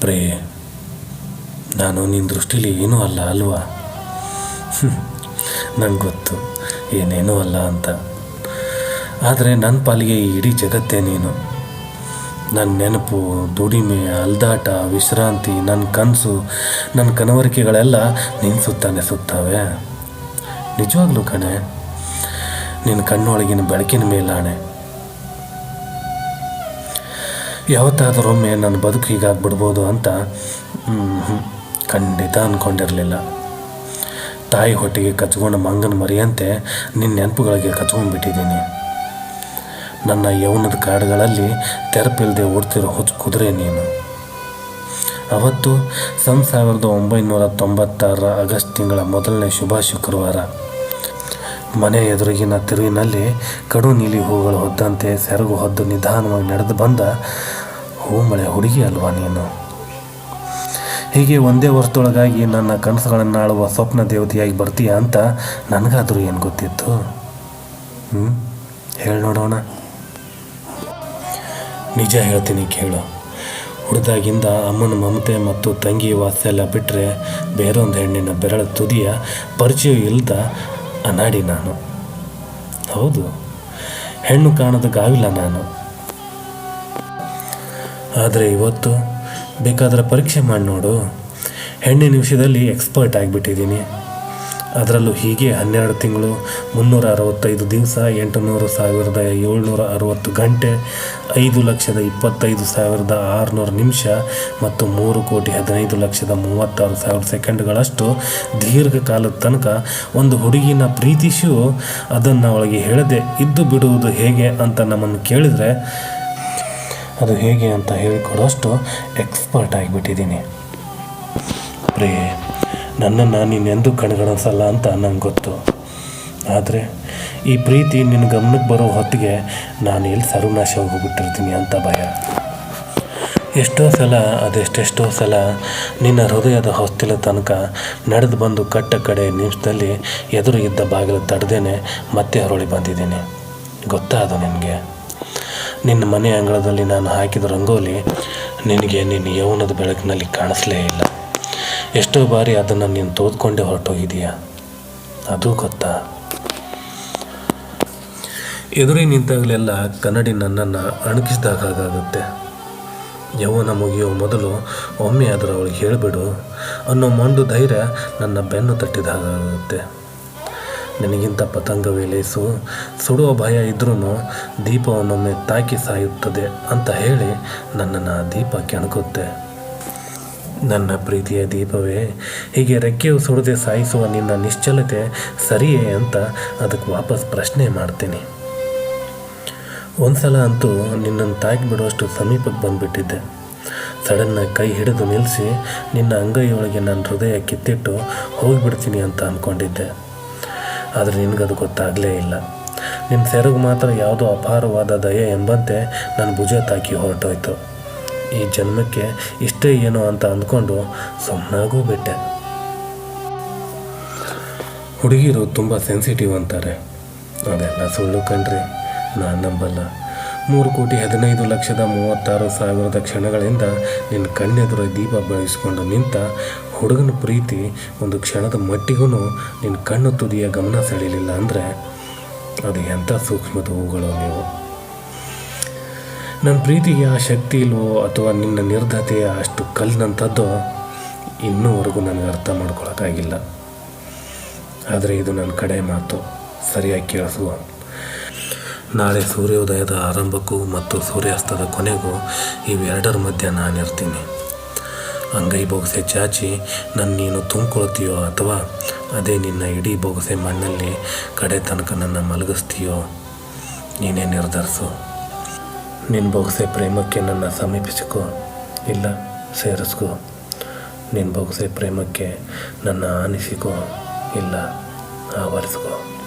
Pray, ನಾನು ನಿನ್ನ ದೃಷ್ಟಿಲಿ ಏನೂ ಅಲ್ಲ ಅಲ್ವಾ? ನಂಗೆ ಗೊತ್ತು, ಏನೇನೂ ಅಲ್ಲ ಅಂತ. ಆದರೆ ನನ್ನ ಪಾಲಿಗೆ ಈ ಇಡೀ ಜಗತ್ತೇ ನೀನು. ನನ್ನ ನೆನಪು, ದುಡಿಮೆ, ಅಲ್ದಾಟ, ವಿಶ್ರಾಂತಿ ನನ್ನ ಕನಸು ನನ್ನ ಕನವರಿಕೆಗಳೆಲ್ಲ ನಿನ್ನ ಸುತ್ತಾನೆ ಸುತ್ತಾವೆ. ನಿಜವಾಗ್ಲೂ ಕಣೆ ನಿನ್ನ ಕಣ್ಣೊಳಗಿನ ಬೆಳಕಿನ ಮೇಲಾಣೆ. ಯಾವತ್ತಾದರೊಮ್ಮೆ ನನ್ನ ಬದುಕು ಹೀಗಾಗ್ಬಿಡ್ಬೋದು ಅಂತ ಖಂಡಿತ ಅಂದ್ಕೊಂಡಿರಲಿಲ್ಲ ತಾಯಿ ಹೊಟ್ಟೆಗೆ ಕಚ್ಕೊಂಡು ಮಂಗನ ಮರಿಯಂತೆ ನಿನ್ನ ನೆನಪುಗಳಿಗೆ ಕಚ್ಕೊಂಡ್ಬಿಟ್ಟಿದ್ದೀನಿ. ನನ್ನ ಯೌನದ ಕಾಡುಗಳಲ್ಲಿ ತೆರಪಿಲ್ಲದೆ ಓಡ್ತಿರೋ ಹೊಚ್ಚು ಕುದುರೆ ನೀನು. ಅವತ್ತು ಸನ್ ಸಾವಿರದ ಒಂಬೈನೂರ ತೊಂಬತ್ತಾರರ ಆಗಸ್ಟ್ ತಿಂಗಳ ಮೊದಲನೇ ಶುಭ ಶುಕ್ರವಾರ. ಮನೆ ಎದುರಿಗಿನ ತಿರುವಿನಲ್ಲಿ ಕಡು ನೀಲಿ ಹೂಗಳು ಹೊದ್ದಂತೆ ಸೆರಗು ಹೊದ್ದು ನಿಧಾನವಾಗಿ ನಡೆದು ಬಂದ ಹೂಮಳೆ ಹುಡುಗಿ ಅಲ್ವಾ ನೀನು? ಹೀಗೆ ಒಂದೇ ವರ್ಷದೊಳಗಾಗಿ ನನ್ನ ಕನಸುಗಳನ್ನು ಆಳುವ ಸ್ವಪ್ನ ದೇವತೆಯಾಗಿ ಬರ್ತೀಯ ಅಂತ ನನಗಾದರೂ ಏನು ಗೊತ್ತಿತ್ತು? ಹ್ಞೂ ಹೇಳಿ ನೋಡೋಣ. ನಿಜ ಹೇಳ್ತೀನಿ ಕೇಳು. ಹುಡ್ದಾಗಿಂದ ಅಮ್ಮನ ಮಮತೆ ಮತ್ತು ತಂಗಿ ವಾತ್ಸಲ್ಯ ಬಿಟ್ಟರೆ ಬೇರೊಂದು ಹೆಣ್ಣಿನ ಬೆರಳ ತುದಿಯ ಪರಿಚಯ ಇಲ್ಲದ ಅನಾಡಿ ನಾನು. ಹೌದು. ಹೆಣ್ಣು ಕಾಣದ ಗಾವಿಲ್ಲ ನಾನು. ಆದರೆ ಇವತ್ತು ಬೇಕಾದರೆ ಪರೀಕ್ಷೆ ಮಾಡಿ ನೋಡು. ಹೆಣ್ಣಿನ ವಿಷಯದಲ್ಲಿ ಎಕ್ಸ್ಪರ್ಟ್ ಆಗಿಬಿಟ್ಟಿದ್ದೀನಿ. ಅದರಲ್ಲೂ ಹೀಗೆ ಹನ್ನೆರಡು ತಿಂಗಳು, ಮುನ್ನೂರ ಅರವತ್ತೈದು ದಿವಸ, ಎಂಟುನೂರು ಸಾವಿರದ ಏಳ್ನೂರ ಅರವತ್ತು ಗಂಟೆ, ಐದು ಲಕ್ಷದ ಇಪ್ಪತ್ತೈದು ಸಾವಿರದ ಆರುನೂರು ನಿಮಿಷ ಮತ್ತು ಮೂರು ಕೋಟಿ ಹದಿನೈದು ಲಕ್ಷದ ಮೂವತ್ತಾರು ಸಾವಿರ ಸೆಕೆಂಡ್ಗಳಷ್ಟು ದೀರ್ಘಕಾಲದ ತನಕ ಒಂದು ಹುಡುಗಿನ ಪ್ರೀತಿಸು ಅದನ್ನು ಅವಳಿಗೆ ಹೇಳದೆ ಇದ್ದು ಬಿಡುವುದು ಹೇಗೆ ಅಂತ ನಮ್ಮನ್ನು ಕೇಳಿದರೆ ಅದು ಹೇಗೆ ಅಂತ ಹೇಳಿಕೊಡೋಷ್ಟು ಎಕ್ಸ್ಪರ್ಟ್ ಆಗಿಬಿಟ್ಟಿದ್ದೀನಿ. ಪ್ರೇ ನನ್ನನ್ನು ನೀನೆಂದೂ ಕಣ್ಗಣಿಸಲ್ಲ ಅಂತ ನಂಗೆ ಗೊತ್ತು. ಆದರೆ ಈ ಪ್ರೀತಿ ನಿನ್ನ ಗಮನಕ್ಕೆ ಬರೋ ಹೊತ್ತಿಗೆ ನಾನು ಎಲ್ಲಿ ಸರ್ವನಾಶ ಹೋಗಿಬಿಟ್ಟಿರ್ತೀನಿ ಅಂತ ಭಯ. ಎಷ್ಟೋ ಸಲ, ಅದೆಷ್ಟೆಷ್ಟೋ ಸಲ ನಿನ್ನ ಹೃದಯದ ಹೊಸ್ತಿಲ ತನಕ ನಡೆದು ಬಂದು ಕಟ್ಟ ಕಡೆ ನಿಮಿಷದಲ್ಲಿ ಎದುರು ಇದ್ದ ಬಾಗಿಲು ತಡೆದೇನೆ ಮತ್ತೆ ಹೊರಳಿ ಬಂದಿದ್ದೀನಿ. ಗೊತ್ತಾದ ನಿನಗೆ? ನಿನ್ನ ಮನೆ ಅಂಗಳದಲ್ಲಿ ನಾನು ಹಾಕಿದ ರಂಗೋಲಿ ನಿನಗೆ ನಿನ್ನ ಯೌವನದ ಬೆಳಕಿನಲ್ಲಿ ಕಾಣಿಸಲೇ ಇಲ್ಲ. ಎಷ್ಟೋ ಬಾರಿ ಅದನ್ನು ನೀನು ತೋದ್ಕೊಂಡೇ ಹೊರಟೋಗಿದೀಯ ಅದು ಗೊತ್ತಾ? ಎದುರಿ ನಿಂತಾಗಲೆಲ್ಲ ಕನ್ನಡಿ ನನ್ನನ್ನು ಅಣಕಿಸಿದಾಗುತ್ತೆ ಯೌವನ ಮುಗಿಯೋ ಮೊದಲು ಒಮ್ಮೆ ಆದರೂ ಅವಳಿಗೆ ಹೇಳಿಬಿಡು, ಅನ್ನೋ ಮಂಡು ಧೈರ್ಯ ನನ್ನ ಬೆನ್ನು ತಟ್ಟಿದಾಗುತ್ತೆ ನಿನಗಿಂತ ಪತಂಗವೇ ಲೇಸು? ಸುಡುವ ಭಯ ಇದ್ರೂ ದೀಪವನ್ನೊಮ್ಮೆ ತಾಕಿ ಸಾಯುತ್ತದೆ ಅಂತ ಹೇಳಿ ನನ್ನನ್ನು ದೀಪ ಕೆಣಕುತ್ತೆ ನನ್ನ ಪ್ರೀತಿಯ ದೀಪವೇ, ಹೀಗೆ ರೆಕ್ಕೆಯು ಸುಡದೆ ಸಾಯಿಸುವ ನಿನ್ನ ನಿಶ್ಚಲತೆ ಸರಿಯೇ ಅಂತ ಅದಕ್ಕೆ ವಾಪಸ್ ಪ್ರಶ್ನೆ ಮಾಡ್ತೀನಿ. ಒಂದ್ಸಲ ಅಂತೂ ನಿನ್ನನ್ನು ತಾಕಿ ಬಿಡುವಷ್ಟು ಸಮೀಪಕ್ಕೆ ಬಂದುಬಿಟ್ಟಿದ್ದೆ. ಸಡನ್ನಾಗಿ ಕೈ ಹಿಡಿದು ನಿಲ್ಲಿಸಿ ನಿನ್ನ ಅಂಗೈಯೊಳಗೆ ನನ್ನ ಹೃದಯ ಕಿತ್ತಿಟ್ಟು ಹೋಗಿಬಿಡ್ತೀನಿ ಅಂತ ಅಂದ್ಕೊಂಡಿದ್ದೆ ಆದರೆ ನಿನಗದು ಗೊತ್ತಾಗಲೇ ಇಲ್ಲ. ನಿನ್ನ ಸೆರಗು ಮಾತ್ರ ಯಾವುದೋ ಅಪಾರವಾದ ದಯೆ ಎಂಬಂತೆ ನನ್ನ ಭುಜ ತಾಕಿ ಹೊರಟೋಯ್ತು. ಈ ಜನ್ಮಕ್ಕೆ ಇಷ್ಟೇ ಏನೋ ಅಂತ ಅಂದ್ಕೊಂಡು ಸುಮ್ಮನಾಗೂ ಬಿಟ್ಟೆ. ಹುಡುಗಿರು ತುಂಬ ಸೆನ್ಸಿಟಿವ್ ಅಂತಾರೆ. ಅದೆಲ್ಲ ಸುಳ್ಳು ಕಣ್ರಿ. ನಾನು ನಂಬಲ್ಲ. ಮೂರು ಕೋಟಿ ಹದಿನೈದು ಲಕ್ಷದ ಮೂವತ್ತಾರು ಸಾವಿರದ ಕ್ಷಣಗಳಿಂದ ನಿನ್ನ ಕಣ್ಣೆದುರ ದೀಪ ಬೆಳೆಸ್ಕೊಂಡು ನಿಂತ ಹುಡುಗನ ಪ್ರೀತಿ ಒಂದು ಕ್ಷಣದ ಮಟ್ಟಿಗೂ ನಿನ್ನ ಕಣ್ಣು ತುದಿಯ ಗಮನ ಸೆಳೆಯಲಿಲ್ಲ ಅಂದರೆ ಅದು ಎಂಥ ಸೂಕ್ಷ್ಮದ ಹೂಗಳು ನೀವು? ನನ್ನ ಪ್ರೀತಿಗೆ ಆ ಶಕ್ತಿ ಇಲ್ವೋ ಅಥವಾ ನಿನ್ನ ನಿರ್ಧತೆಯ ಅಷ್ಟು ಕಲ್ಲಿನಂಥದ್ದು ಇನ್ನೂವರೆಗೂ ನನಗೆ ಅರ್ಥ ಮಾಡ್ಕೊಳಕ್ಕಾಗಿಲ್ಲ. ಆದರೆ ಇದು ನನ್ನ ಕಡೆ ಮಾತು. ಸರಿಯಾಗಿ ಕೇಳಿಸುವ ನಾಳೆ ಸೂರ್ಯೋದಯದ ಆರಂಭಕ್ಕೂ ಮತ್ತು ಸೂರ್ಯಾಸ್ತದ ಕೊನೆಗೂ ಇವೆರಡರ ಮಧ್ಯೆ ನಾನಿರ್ತೀನಿ. ಅಂಗೈ ಬೊಗಸೆ ಚಾಚಿ ನನ್ನ ನೀನು ತುಂಬಿಕೊಳ್ತೀಯೋ ಅಥವಾ ಅದೇ ನಿನ್ನ ಇಡೀ ಬೊಗಸೆ ಮಣ್ಣಲ್ಲಿ ಕಡೆ ತನಕ ನನ್ನ ಮಲಗಿಸ್ತೀಯೋ? ನೀನೇ ನಿರ್ಧರಿಸು. ನಿನ್ನ ಬೊಗಸೆ ಪ್ರೇಮಕ್ಕೆ ನನ್ನ ಸಮೀಪಿಸಿಕೋ. ಇಲ್ಲ, ಸೇರಿಸ್ಕೋ. ನಿನ್ನ ಬೊಗಸೆ ಪ್ರೇಮಕ್ಕೆ ನನ್ನ ಆನಿಸಿಕೋ. ಇಲ್ಲ, ಆವರಿಸ್ಕೋ.